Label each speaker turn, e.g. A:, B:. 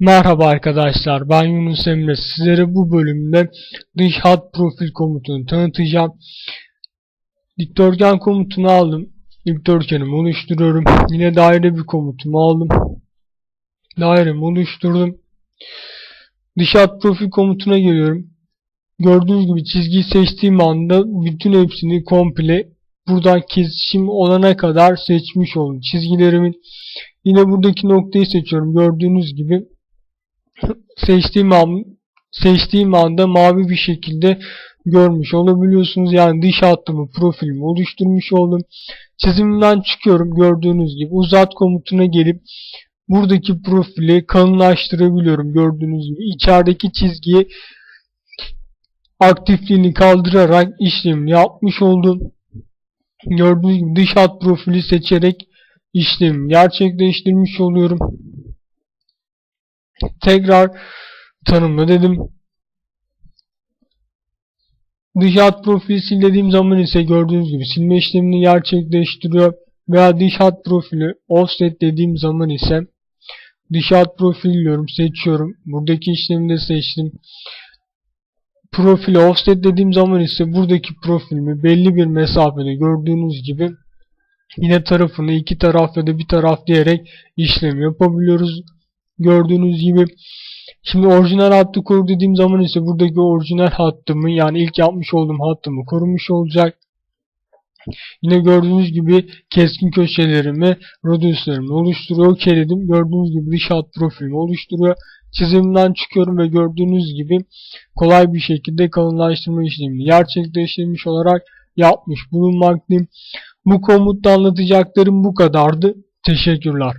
A: Merhaba arkadaşlar ben Yunus Emre sizlere bu bölümde dış hat profil komutunu tanıtacağım. Dikdörtgen komutunu aldım. Dikdörtgenimi oluşturuyorum. Yine daire bir komutumu aldım. Dairemi oluşturdum. Dış hat profil komutuna geliyorum. Gördüğünüz gibi çizgiyi seçtiğim anda bütün hepsini komple buradan kesişim olana kadar seçmiş oldum. Çizgilerimin yine buradaki noktayı seçiyorum. Gördüğünüz gibi seçtiğim an seçtiğim anda mavi bir şekilde görmüş olabiliyorsunuz. Yani dış hattımı profilimi oluşturmuş oldum. Çizimden çıkıyorum gördüğünüz gibi uzat komutuna gelip buradaki profili kalınlaştırabiliyorum gördüğünüz gibi. içerideki çizgiyi aktifliğini kaldırarak işlemini yapmış oldum. Gördüğünüz gibi dış hat profili seçerek işlemi gerçekleştirmiş oluyorum tekrar tanımla dedim. Dış hat profili sil dediğim zaman ise gördüğünüz gibi silme işlemini gerçekleştiriyor. Veya dış hat profili offset dediğim zaman ise dış hat profil diyorum seçiyorum. Buradaki işlemi de seçtim. Profili offset dediğim zaman ise buradaki profilimi belli bir mesafede gördüğünüz gibi yine tarafını iki taraf ya da bir taraf diyerek işlem yapabiliyoruz gördüğünüz gibi. Şimdi orijinal hattı koru dediğim zaman ise buradaki orijinal hattımı yani ilk yapmış olduğum hattımı korumuş olacak. Yine gördüğünüz gibi keskin köşelerimi, radiuslarımı oluşturuyor. Okeyledim. Gördüğünüz gibi dış hat profilimi oluşturuyor. Çizimden çıkıyorum ve gördüğünüz gibi kolay bir şekilde kalınlaştırma işlemini gerçekleştirmiş olarak yapmış bulunmaktayım. Bu komutta anlatacaklarım bu kadardı. Teşekkürler.